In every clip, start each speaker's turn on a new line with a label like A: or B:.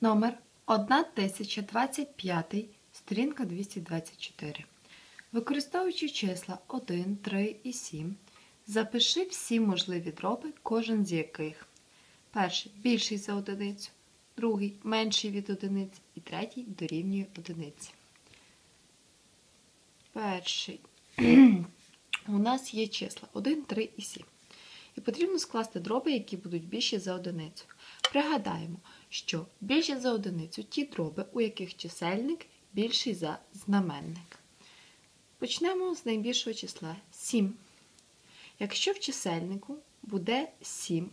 A: Номер 1025, сторінка 224. Використовуючи числа 1, 3 і 7, запиши всі можливі дроби, кожен з яких. Перший більший за одиницю, другий менший від одиниці і третій дорівнює одиниці. Перший. У нас є числа 1, 3 і 7. І потрібно скласти дроби, які будуть більші за одиницю. Пригадаємо, що більші за одиницю ті дроби, у яких чисельник більший за знаменник. Почнемо з найбільшого числа 7. Якщо в чисельнику буде 7,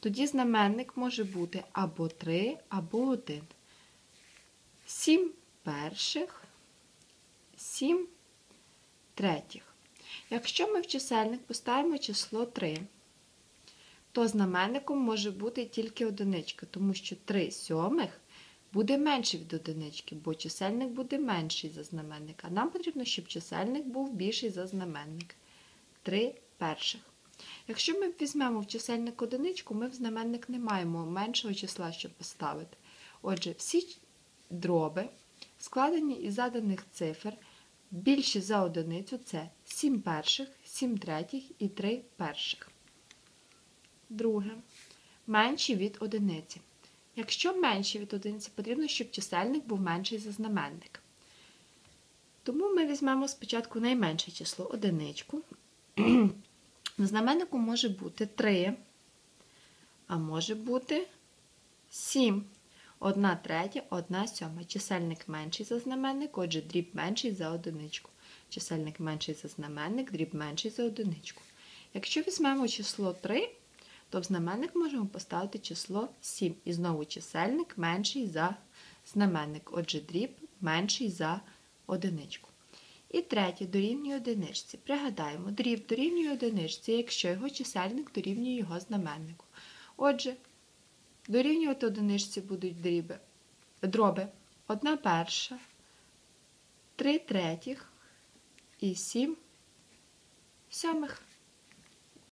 A: тоді знаменник може бути або 3, або 1. 7 перших, 7 третіх. Якщо ми в чисельник поставимо число 3, то знаменником може бути тільки одиничка, тому що 3 сьомих буде менше від одинички, бо чисельник буде менший за знаменник. А нам потрібно, щоб чисельник був більший за знаменник. 3 перших. Якщо ми візьмемо в чисельник одиничку, ми в знаменник не маємо меншого числа, щоб поставити. Отже, всі дроби, складені із заданих цифр, більші за одиницю це 7 перших, 7 третіх і 3 перших. Друге. Менші від одиниці. Якщо менші від одиниці, потрібно, щоб чисельник був менший за знаменник. Тому ми візьмемо спочатку найменше число одиничку. В знаменнику може бути 3, а може бути 7. Одна третя, одна сьома. Чисельник менший за знаменник, отже, дріб менший за одиничку. Чисельник менший за знаменник, дріб менший за одиничку. Якщо візьмемо число 3, то в знаменник можемо поставити число 7. І знову чисельник менший за знаменник, отже, дріб менший за одиничку. І третє дорівнює одиничці. Пригадаємо, дріб дорівнює одиничці, якщо його чисельник дорівнює його знаменнику. Отже, дорівнювати одиничці будуть дріби, дроби 1 перша, 3 третіх і 7 сьомих.